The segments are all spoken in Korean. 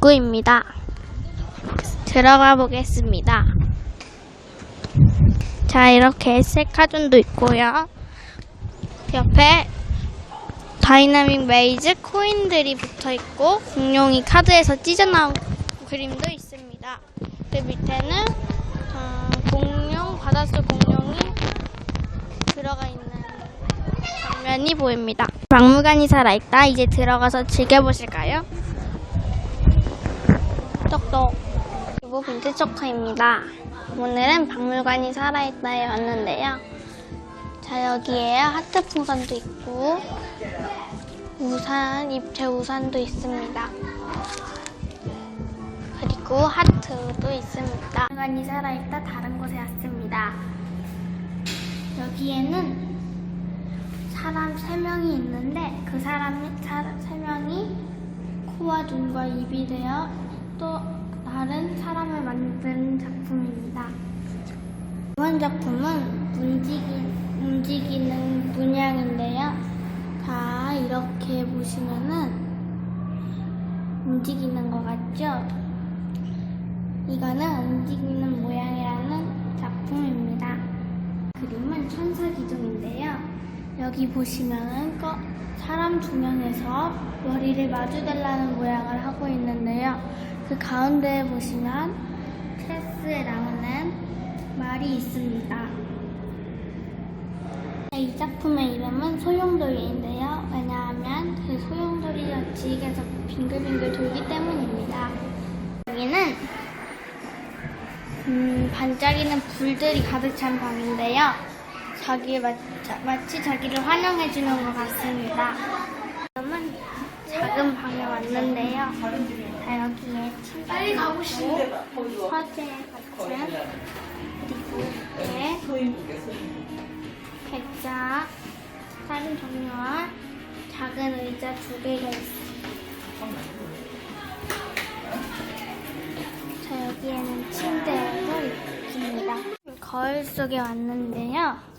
입구입니다. 들어가 보겠습니다. 자, 이렇게 셀카존도 있고요. 옆에 다이나믹 메이즈 코인들이 붙어 있고 공룡이 카드에서 찢어나온 그림도 있습니다. 그 밑에는 어, 공룡 바닷속 공룡이 들어가 있는 장면이 보입니다. 박물관이 살아있다. 이제 들어가서 즐겨보실까요? 똑똑. 이거 빈트 초커입니다. 오늘은 박물관이 살아있다에 왔는데요. 자, 여기에 하트 풍선도 있고, 우산, 입체 우산도 있습니다. 그리고 하트도 있습니다. 박물관이 살아있다 다른 곳에 왔습니다. 여기에는 사람 세 명이 있는데 그 사람 세 명이 코와 눈과 입이 되어 또 다른 사람을 만드는 작품입니다. 이번 작품은 움직이, 움직이는 문양인데요. 자, 이렇게 보시면은 움직이는 것 같죠? 이거는 움직이는 모양이라는 작품입니다. 그림은 천사 기둥인데요. 여기 보시면은 거- 사람 두 명에서 머리를 마주달라는 모양을 하고 있는데요. 그 가운데에 보시면 체스에 나오는 말이 있습니다. 이 작품의 이름은 소용돌이인데요. 왜냐하면 그 소용돌이가 지식에서 빙글빙글 돌기 때문입니다. 여기는 음, 반짝이는 불들이 가득 찬 방인데요. 자기 마, 자, 마치 자기를 환영해 주는 것 같습니다. 지금은 작은 방에 왔는데요. 자, 여기에 침대 가고 화재 같은 그리고 이렇게 백자 다른 종류와 작은 의자 두 개가 있습니다. 자, 여기에는 침대도 있습니다. 거울 속에 왔는데요.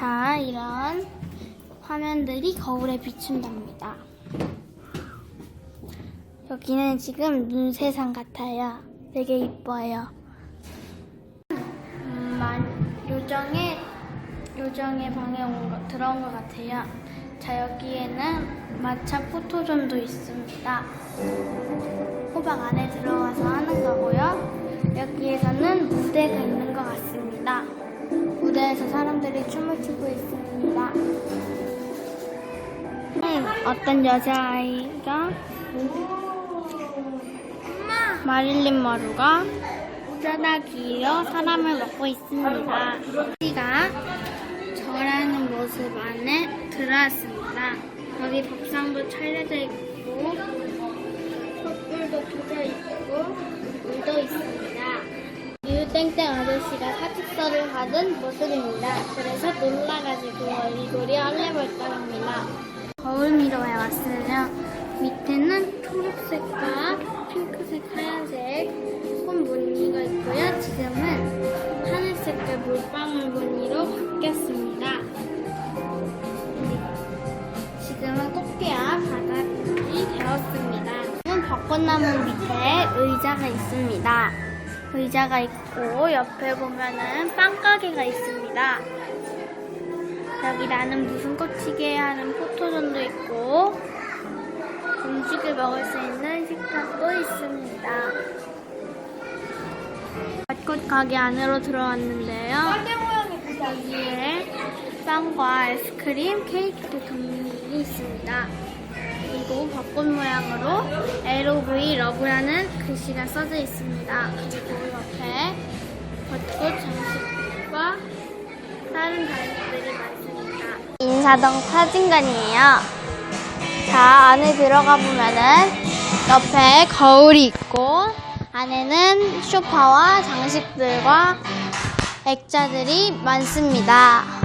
자, 이런 화면들이 거울에 비춘답니다. 여기는 지금 눈 세상 같아요. 되게 이뻐요. 음, 만- 요정의 요정의 방에 온 거, 들어온 것 같아요. 자, 여기에는 마차 포토존도 있습니다. 호박 안에 들어가서 하는 거고요. 여기에서는 무대가 있는 것 같습니다. 사람들이 춤을 추고 있습니다. 음, 어떤 여자아이가 마릴린 머루가 뼈다귀로 사람을 먹고 있습니다. 씨가 절하는 모습 안에 들어왔습니다. 여기 밥상도 차려져 있고 땡땡 아저씨가 사직서를 받은 모습입니다. 그래서 놀라가지고 얼굴이 얼레벌떡합니다. 거울 미로에 왔어요. 밑에는 초록색과 핑크색, 하얀색 꽃 무늬가 있고요. 지금은 하늘색깔 물방울 무늬로 바뀌었습니다. 지금은 꽃게와 바닥이 되었습니다. 벚꽃나무 밑에 의자가 있습니다. 의자가 있고 옆에 보면은 빵가게가 있습니다. 여기 나는 무슨 꽃이게 하는 포토존도 있고 음식을 먹을 수 있는 식탁도 있습니다. 벚꽃 가게 안으로 들어왔는데요. 여기에 빵과 아이스크림, 케이크 등이 있습니다. 그리고 벚꽃 모양으로 LOV 러브라는 글씨가 써져 있습니다. 그리고 옆에 벚꽃 장식과 다른 가격들이 많습니다. 인사동 사진관이에요. 자, 안에 들어가 보면은 옆에 거울이 있고 안에는 소파와 장식들과 액자들이 많습니다.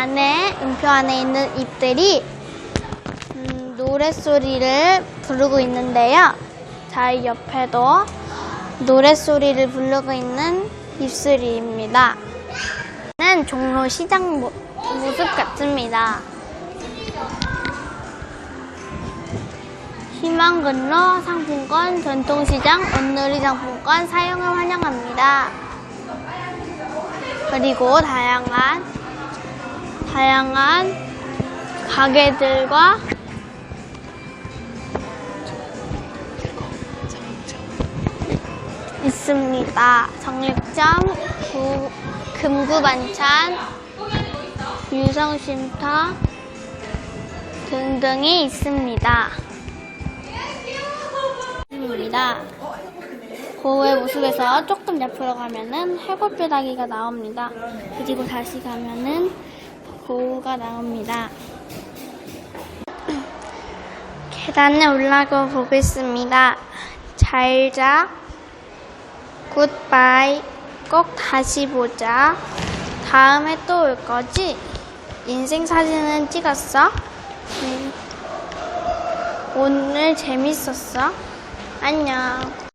안에 음표 안에 있는 잎들이 음, 노랫소리를 부르고 있는데요. 자, 이 옆에도 노랫소리를 부르고 있는 입술입니다. 는 종로 시장 모, 모습 같습니다. 희망근로 상품권, 전통시장, 온누리 상품권 사용을 환영합니다. 그리고 다양한 다양한 가게들과 있습니다. 정육점, 구- 금구반찬, 유성쉼터 등등이 있습니다. 입니다. 고우의 모습에서 조금 옆으로 가면은 해골뼈다귀가 나옵니다. 그리고 다시 가면은 고우가 나옵니다. 계단에 올라가 보겠습니다. 잘 자. 굿바이. 꼭 다시 보자. 다음에 또 올 거지? 인생 사진은 찍었어? 응. 오늘 재밌었어? 안녕.